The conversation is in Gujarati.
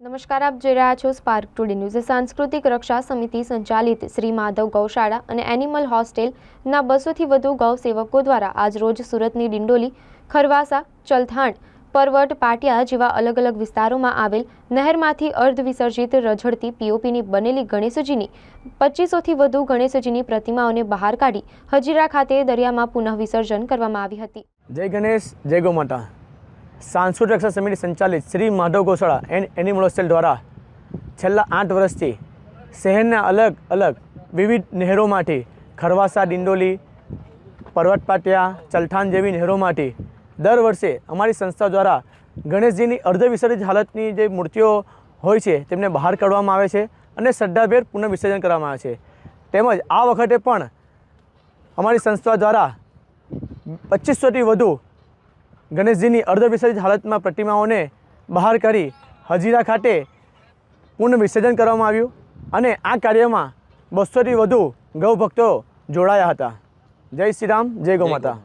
નમસ્કાર, આપ જોઈ રહ્યા છો સ્પાર્ક ટુડે ન્યૂઝ સાંસ્કૃતિક રક્ષા સમિતિ સંચાલિત શ્રી માધવ ગૌશાળા અને એનિમલ હોસ્ટેલના બસોથી વધુ ગૌ સેવકો દ્વારા આજરોજ સુરતની ડિંડોલી, ખરવાસા, ચલથાણ, પરવટ, પાટિયા જેવા અલગ અલગ વિસ્તારોમાં આવેલ નહેરમાંથી અર્ધ વિસર્જિત રઝળતી પીઓપીની બનેલી ગણેશજીની, પચીસોથી વધુ ગણેશજીની પ્રતિમાઓને બહાર કાઢી હજીરા ખાતે દરિયામાં પુનઃ વિસર્જન કરવામાં આવી હતી. જય ગણેશ, જય ગૌ માતા સાંસ્કૃતિક રક્ષા સમિતિ સંચાલિત શ્રી માધવ ગૌશાળા એન્ડ એનિમલ હોસ્ટેલ દ્વારા છેલ્લા આઠ વર્ષથી શહેરના અલગ અલગ વિવિધ નહેરોમાંથી ખરવાસા, ડિંડોલી, પર્વતપાટિયા ચલઠાન જેવી નહેરોમાંથી દર વર્ષે અમારી સંસ્થા દ્વારા ગણેશજીની અર્ધ વિસર્જિત હાલતની જે મૂર્તિઓ હોય છે તેમને બહાર કાઢવામાં આવે છે અને શ્રદ્ધાભેર પુનઃ વિસર્જન કરવામાં આવે છે. તેમજ આ વખતે પણ અમારી સંસ્થા દ્વારા પચીસોથી વધુ ગણેશજીની અર્ધવિસર્જિત હાલતમાં પ્રતિમાઓને બહાર કરી હજીરા ખાતે પૂર્ણ વિસર્જન કરવામાં આવ્યું અને આ કાર્યમાં બસોથી વધુ ગૌભક્તો જોડાયા હતા. જય શ્રી રામ, જય ગૌ માતા.